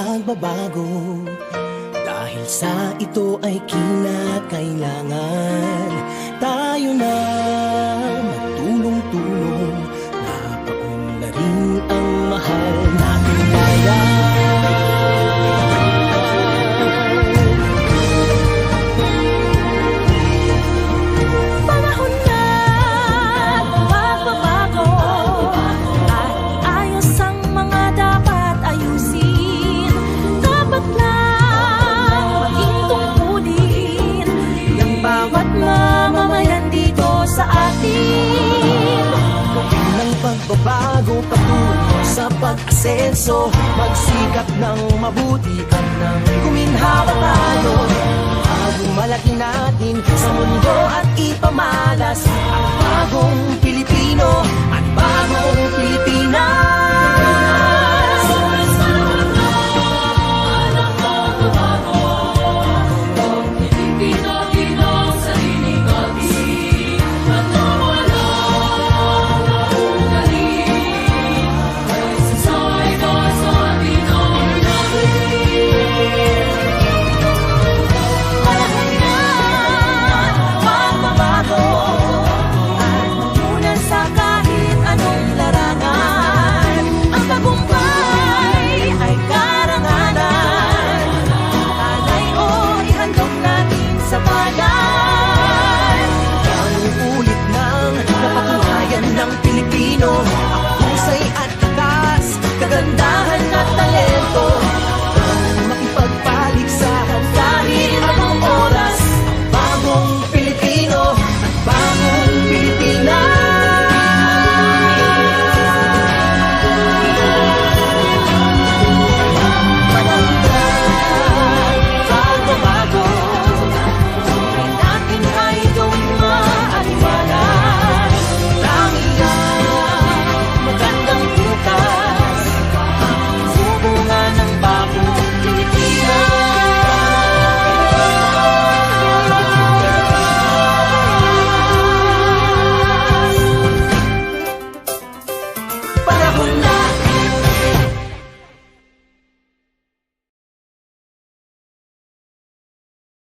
pagbabago Dahil sa ito ay kinakailangan. Sa atin. Ng pagbabago patungo sa pag-asenso Magsikap ng mabuti at nang guminhawa tayo. Bago malaki natin sa mundo at ipamalas Ang bagong Pilipino